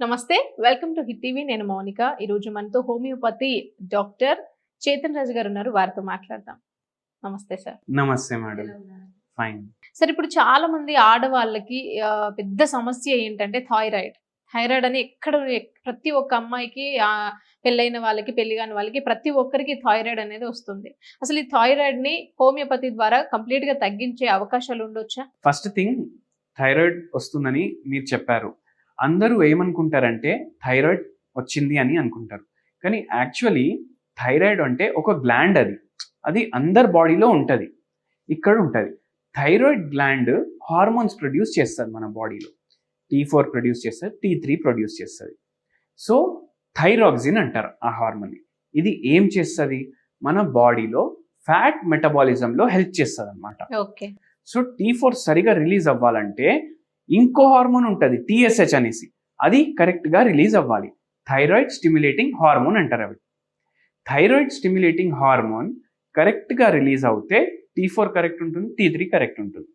నమస్తే welcome to hit TV. నేను మౌనిక. ఈ రోజు మనతో హోమియోపతి డాక్టర్ చేతన్ రాజు గారు ఉన్నారు. వారితో మాట్లాడదాం. నమస్తే సార్. నమస్తే మేడం. ఫైన్. సార్ ఇప్పుడు చాలా మంది ఆడవాళ్ళకి పెద్ద సమస్య ఏంటంటే థైరాయిడ్ థైరాయిడ్ అని ఎక్కడ ఎక్- ప్రతి ఒక్క అమ్మాయికి పెళ్ళైన వాళ్ళకి పెళ్ళి కాని వాళ్ళకి ప్రతి ఒక్కరికి థైరాయిడ్ అనేది వస్తుంది. అసలు ఈ థైరాయిడ్ని హోమియోపతి ద్వారా కంప్లీట్గా తగ్గించే అవకాశాలు ఉండొచ్చా? ఫస్ట్ థింగ్ థైరాయిడ్ వస్తుందని మీరు చెప్పారు. అందరూ ఏమనుకుంటారంటే థైరాయిడ్ వచ్చింది అని అనుకుంటారు. కానీ యాక్చువల్లీ థైరాయిడ్ అంటే ఒక గ్లాండ్ అది. అది అందరి బాడీలో ఉంటుంది. ఇక్కడ ఉంటుంది. థైరాయిడ్ గ్లాండ్ హార్మోన్స్ ప్రొడ్యూస్ చేస్తుంది మన బాడీలో. టీ ఫోర్ ప్రొడ్యూస్ చేస్తుంది టీ త్రీ ప్రొడ్యూస్ చేస్తుంది. సో థైరాక్సిన్ అంటారు ఆ హార్మోన్ని. ఇది ఏం చేస్తుంది? మన బాడీలో ఫ్యాట్ మెటబాలిజంలో హెల్ప్ చేస్తుంది అనమాట ఓకే. సో టీ ఫోర్ సరిగా రిలీజ్ అవ్వాలంటే ఇంకో హార్మోన్ ఉంటుంది టీఎస్హెచ్ అనేసి. అది కరెక్ట్గా రిలీజ్ అవ్వాలి. థైరాయిడ్ స్టిమ్యులేటింగ్ హార్మోన్ అంటారు అవి. థైరాయిడ్ స్టిమ్యులేటింగ్ హార్మోన్ కరెక్ట్గా రిలీజ్ అవుతే టీ ఫోర్ కరెక్ట్ ఉంటుంది టీ త్రీ కరెక్ట్ ఉంటుంది.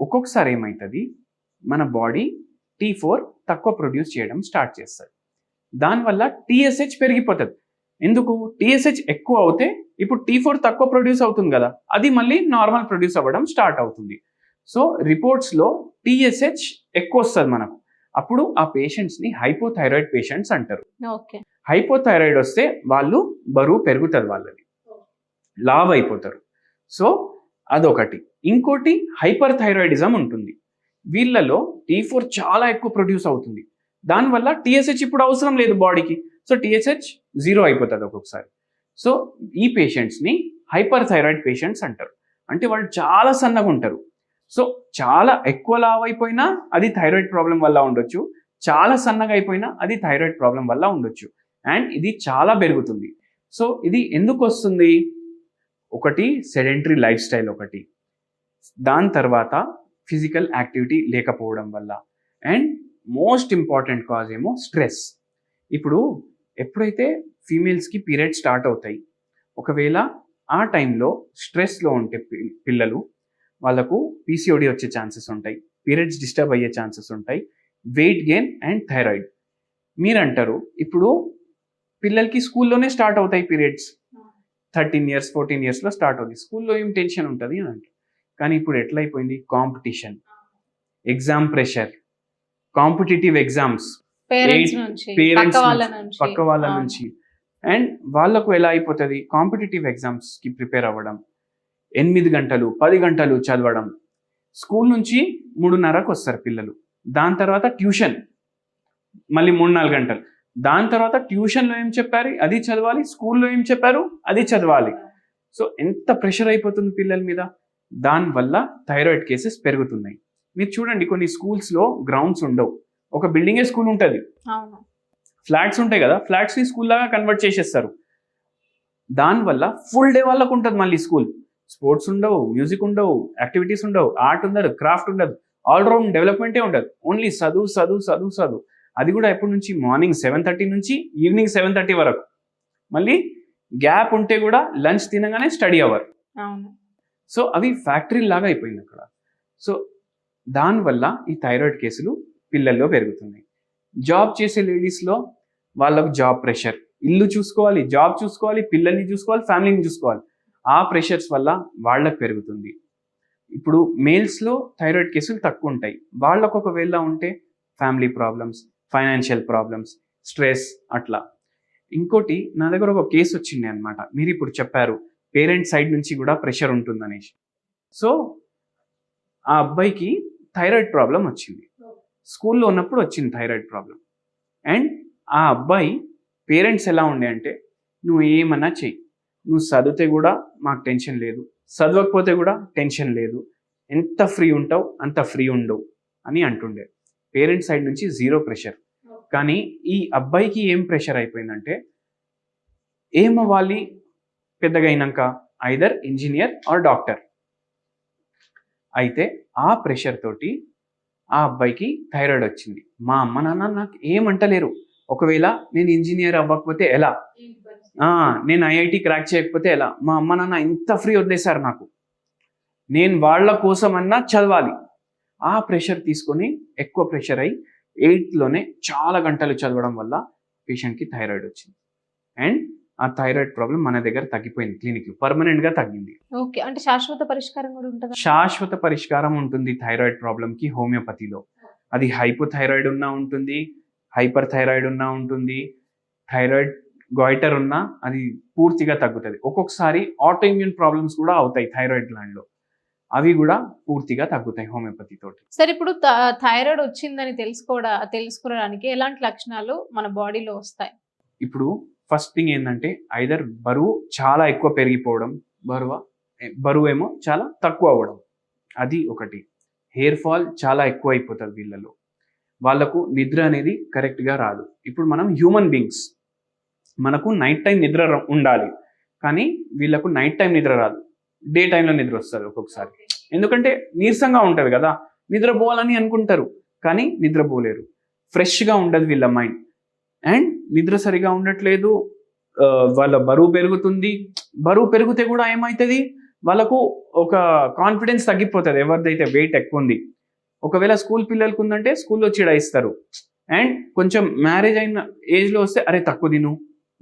ఒక్కొక్కసారి ఏమవుతుంది మన బాడీ టీ ఫోర్ తక్కువ ప్రొడ్యూస్ చేయడం స్టార్ట్ చేస్తుంది. దానివల్ల టీఎస్హెచ్ పెరిగిపోతుంది. ఎందుకు? టీఎస్హెచ్ ఎక్కువ అవుతే ఇప్పుడు టీ ఫోర్ తక్కువ ప్రొడ్యూస్ అవుతుంది కదా అది మళ్ళీ నార్మల్ ప్రొడ్యూస్ అవ్వడం స్టార్ట్ అవుతుంది. సో రిపోర్ట్స్లో టీఎస్హెచ్ ఎక్కువ వస్తుంది మనకు. అప్పుడు ఆ పేషెంట్స్ని హైపోథైరాయిడ్ పేషెంట్స్ అంటారు. ఓకే. హైపోథైరాయిడ్ వస్తే వాళ్ళు బరువు పెరుగుతుంది వాళ్ళది. లావ్ అయిపోతారు. సో అదొకటి. ఇంకోటి హైపర్ థైరాయిడిజం ఉంటుంది. వీళ్ళలో టీ ఫోర్ చాలా ఎక్కువ ప్రొడ్యూస్ అవుతుంది. దానివల్ల టీఎస్హెచ్ ఇప్పుడు అవసరం లేదు బాడీకి సో టీఎస్హెచ్ జీరో అయిపోతుంది ఒక్కొక్కసారి. సో ఈ పేషెంట్స్ని హైపర్ థైరాయిడ్ పేషెంట్స్ అంటారు. అంటే వాళ్ళు చాలా సన్నగా ఉంటారు సో చాలా ఎక్కువ లావ్ అయిపోయినా అది థైరాయిడ్ ప్రాబ్లం వల్ల ఉండొచ్చు. చాలా సన్నగా అయిపోయినా అది థైరాయిడ్ ప్రాబ్లం వల్ల ఉండొచ్చు. అండ్ ఇది చాలా పెరుగుతుంది. సో ఇది ఎందుకు వస్తుంది? ఒకటి సెడెంటరీ లైఫ్ స్టైల్ ఒకటి. దాని తర్వాత ఫిజికల్ యాక్టివిటీ లేకపోవడం వల్ల. అండ్ మోస్ట్ ఇంపార్టెంట్ కాజ్ ఏమో స్ట్రెస్ ఇప్పుడు ఎప్పుడైతే ఫీమేల్స్కి పీరియడ్ స్టార్ట్ అవుతాయి ఒకవేళ ఆ టైంలో స్ట్రెస్లో ఉంటే పి- పిల్లలు వాళ్ళకు పీసీఓడి వచ్చే ఛాన్సెస్ ఉంటాయి. పీరియడ్స్ డిస్టర్బ్ అయ్యే ఛాన్సెస్ ఉంటాయి. Weight gain and thyroid. మీరు అంటారు ఇప్పుడు పిల్లలకి స్కూల్లోనే స్టార్ట్ అవుతాయి పీరియడ్స్. థర్టీన్ ఇయర్స్ ఫోర్టీన్ ఇయర్స్లో స్టార్ట్ అవుతుంది స్కూల్లో ఏం టెన్షన్ ఉంటుంది అని అంటారు. కానీ ఇప్పుడు ఎట్లయిపోయింది competition. Exam pressure. Competitive exams. Parents పక్క వాళ్ళ. నుంచి. అండ్ వాళ్ళకు ఎలా అయిపోతుంది? కాంపిటేటివ్ ఎగ్జామ్స్కి ప్రిపేర్ అవ్వడం. ఎనిమిది గంటలు పది గంటలు చదవడం. స్కూల్ నుంచి మూడున్నరకు వస్తారు పిల్లలు. దాని తర్వాత ట్యూషన్. మళ్ళీ మూడు నాలుగు గంటలు. దాని తర్వాత ట్యూషన్లో ఏం చెప్పారు? అది చదవాలి. స్కూల్లో ఏం చెప్పారు? అది చదవాలి. సో ఎంత ప్రెషర్ అయిపోతుంది పిల్లల మీద? దానివల్ల థైరాయిడ్ కేసెస్ పెరుగుతున్నాయి. మీరు చూడండి కొన్ని స్కూల్స్లో గ్రౌండ్స్ ఉండవు. ఒక బిల్డింగే స్కూల్ ఉంటుంది. ఫ్లాట్స్ ఉంటాయి కదా ఫ్లాట్స్ని స్కూల్ లాగా కన్వర్ట్ చేసేస్తారు. దానివల్ల ఫుల్ డే వాళ్ళకు ఉంటుంది మళ్ళీ స్కూల్. స్పోర్ట్స్ ఉండవు మ్యూజిక్ ఉండవు యాక్టివిటీస్ ఉండవు ఆర్ట్ ఉండదు క్రాఫ్ట్ ఉండదు. ఆల్రౌండ్ డెవలప్మెంటే ఉండదు. ఓన్లీ చదువు చదువు చదువు చదువు. అది కూడా ఎప్పటి నుంచి? మార్నింగ్ సెవెన్ థర్టీ నుంచి ఈవినింగ్ సెవెన్ థర్టీ వరకు. మళ్ళీ గ్యాప్ ఉంటే కూడా లంచ్ తినగానే స్టడీ అవర్. సో అవి ఫ్యాక్టరీ లాగా అయిపోయింది అక్కడ. సో దానివల్ల ఈ థైరాయిడ్ కేసులు పిల్లల్లో పెరుగుతున్నాయి. జాబ్ చేసే లేడీస్లో వాళ్ళకు జాబ్ ప్రెషర్. ఇల్లు చూసుకోవాలి జాబ్ చూసుకోవాలి పిల్లల్ని చూసుకోవాలి ఫ్యామిలీని చూసుకోవాలి. ఆ ప్రెషర్స్ వల్ల వాళ్ళకు పెరుగుతుంది. ఇప్పుడు మేల్స్లో థైరాయిడ్ కేసులు తక్కువ ఉంటాయి. వాళ్ళకు ఒకవేళ ఉంటే family problems financial problems stress అట్లా. ఇంకోటి నా దగ్గర ఒక కేసు వచ్చింది అనమాట మీరు ఇప్పుడు చెప్పారు పేరెంట్స్ సైడ్ నుంచి కూడా ప్రెషర్ ఉంటుందనేసి. సో ఆ అబ్బాయికి థైరాయిడ్ ప్రాబ్లం వచ్చింది. స్కూల్లో ఉన్నప్పుడు వచ్చింది థైరాయిడ్ ప్రాబ్లం అండ్ ఆ అబ్బాయి పేరెంట్స్ ఎలా ఉండే అంటే నువ్వు ఏమన్నా చెయ్యి. నువ్వు చదివితే కూడా మాకు టెన్షన్ లేదు. చదవకపోతే కూడా టెన్షన్ లేదు. ఎంత ఫ్రీ ఉంటావు అంత ఫ్రీ ఉండవు అని అంటుండే. పేరెంట్స్ సైడ్ నుంచి జీరో ప్రెషర్. కానీ ఈ అబ్బాయికి ఏం ప్రెషర్ అయిపోయిందంటే ఏమవ్వాలి? పెద్దగా అయినాక ఐదర్ ఇంజనీర్ ఆర్ డాక్టర్ అయితే ఆ ప్రెషర్ తోటి ఆ అబ్బాయికి థైరాయిడ్ వచ్చింది. మా అమ్మ నాన్న నాకు ఏమంటలేరు ఒకవేళ నేను ఇంజనీర్ అవ్వకపోతే ఎలా? నేను ఐఐటి క్రాక్ చేయకపోతే ఎలా? మా అమ్మ నాన్న ఇంత ఫ్రీ వదిలేశారు నాకు. నేను వాళ్ళ కోసమన్నా చదవాలి. ఆ ప్రెషర్ తీసుకొని ఎక్కువ ప్రెషర్ అయి ఎయిత్లోనే చాలా గంటలు చదవడం వల్ల పేషెంట్కి థైరాయిడ్ వచ్చింది. అండ్ ఆ థైరాయిడ్ ప్రాబ్లం మన దగ్గర తగ్గిపోయింది క్లినిక్లో పర్మనెంట్గా తగ్గింది. ఓకే అంటే శాశ్వత పరిష్కారం కూడా ఉంటుందా? శాశ్వత పరిష్కారం ఉంటుంది థైరాయిడ్ ప్రాబ్లంకి హోమియోపతిలో అది హైపోథైరాయిడ్ ఉన్నా ఉంటుంది హైపర్ థైరాయిడ్ ఉన్నా ఉంటుంది. థైరాయిడ్ గాయిటర్ ఉన్నా అది పూర్తిగా తగ్గుతుంది. ఒక్కొక్కసారి ఆటోఇమ్యూన్ ప్రాబ్లమ్స్ కూడా అవుతాయి థైరాయిడ్ గ్లాండ్లో అవి కూడా పూర్తిగా తగ్గుతాయి హోమియోపతి తోటి. సరే ఇప్పుడు థైరాయిడ్ వచ్చిందని తెలుసుకోవడా తెలుసుకోవడానికి ఎలాంటి లక్షణాలు మన బాడీలో వస్తాయి? ఇప్పుడు ఫస్ట్ థింగ్ ఏంటంటే ఐదర్ బరువు చాలా ఎక్కువ పెరిగిపోవడం బరువు బరువు ఏమో చాలా తక్కువ అవ్వడం. అది ఒకటి. హెయిర్ ఫాల్ చాలా ఎక్కువ అయిపోతుంది వీళ్ళలో. వాళ్ళకు నిద్ర అనేది కరెక్ట్గా రాదు. ఇప్పుడు మనం హ్యూమన్ బీయింగ్స్ మనకు నైట్ టైం నిద్ర ఉండాలి. కానీ వీళ్ళకు నైట్ టైం నిద్ర రాదు. డే టైంలో నిద్ర వస్తుంది ఒక్కొక్కసారి. ఎందుకంటే నీరసంగా ఉంటుంది కదా. నిద్రపోవాలని అనుకుంటారు. కానీ నిద్రపోలేరు. ఫ్రెష్గా ఉండదు వీళ్ళ మైండ్ అండ్ నిద్ర సరిగా ఉండట్లేదు. వాళ్ళ బరువు పెరుగుతుంది. బరువు పెరిగితే కూడా ఏమవుతుంది వాళ్ళకు ఒక కాన్ఫిడెన్స్ తగ్గిపోతుంది. ఎవరిదైతే వెయిట్ ఎక్కువ ఉంది. ఒకవేళ స్కూల్ పిల్లలకు ఉందంటే స్కూల్లో చిడాయిస్తారు అండ్ కొంచెం మ్యారేజ్ అయిన ఏజ్లో వస్తే అరే తక్కువ తిను.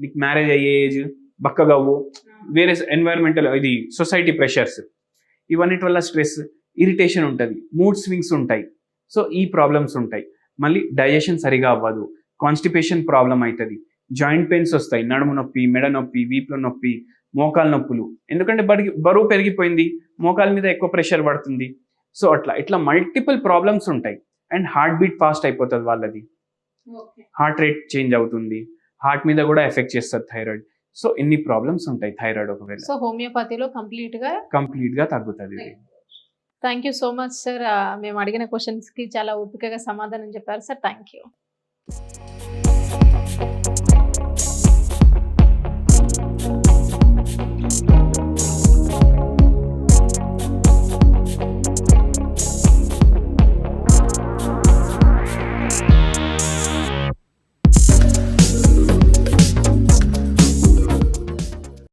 నీకు మ్యారేజ్ అయ్యే ఏజ్ బక్కగవ్వు వేరే ఎన్వైరన్మెంటల్ ఇది సొసైటీ ప్రెషర్స్ ఇవన్నిటి వల్ల స్ట్రెస్ ఇరిటేషన్ ఉంటుంది మూడ్ స్వింగ్స్ ఉంటాయి. సో ఈ ప్రాబ్లమ్స్ ఉంటాయి. మళ్ళీ డైజెషన్ సరిగా అవ్వదు. కాన్స్టిపేషన్ ప్రాబ్లం అవుతుంది జాయింట్ పెయిన్స్ వస్తాయి. నడుము నొప్పి మెడ నొప్పి వీపుల నొప్పి మోకాల నొప్పులు. ఎందుకంటే బడికి బరువు పెరిగిపోయింది. మోకాల మీద ఎక్కువ ప్రెషర్ పడుతుంది. సో అట్లా. ఇట్లా మల్టిపుల్ ప్రాబ్లమ్స్ ఉంటాయి. అండ్ హార్ట్ బీట్ ఫాస్ట్ అయిపోతుంది వాళ్ళది. హార్ట్ రేట్ చేంజ్ అవుతుంది. హార్ట్ మీద కూడా ఎఫెక్ట్ చేస్తుంది థైరాయిడ్. సో ఎన్ని ప్రాబ్లమ్స్ ఉంటాయి థైరాయిడ్ ఒకవేళ. సో హోమియోపతిలో కంప్లీట్గా కంప్లీట్గా తగ్గుతుంది. Thank you so much sir మేము అడిగిన క్వశ్చన్స్కి చాలా ఓపికగా సమాధానం చెప్పారు సార్ థ్యాంక్ యూ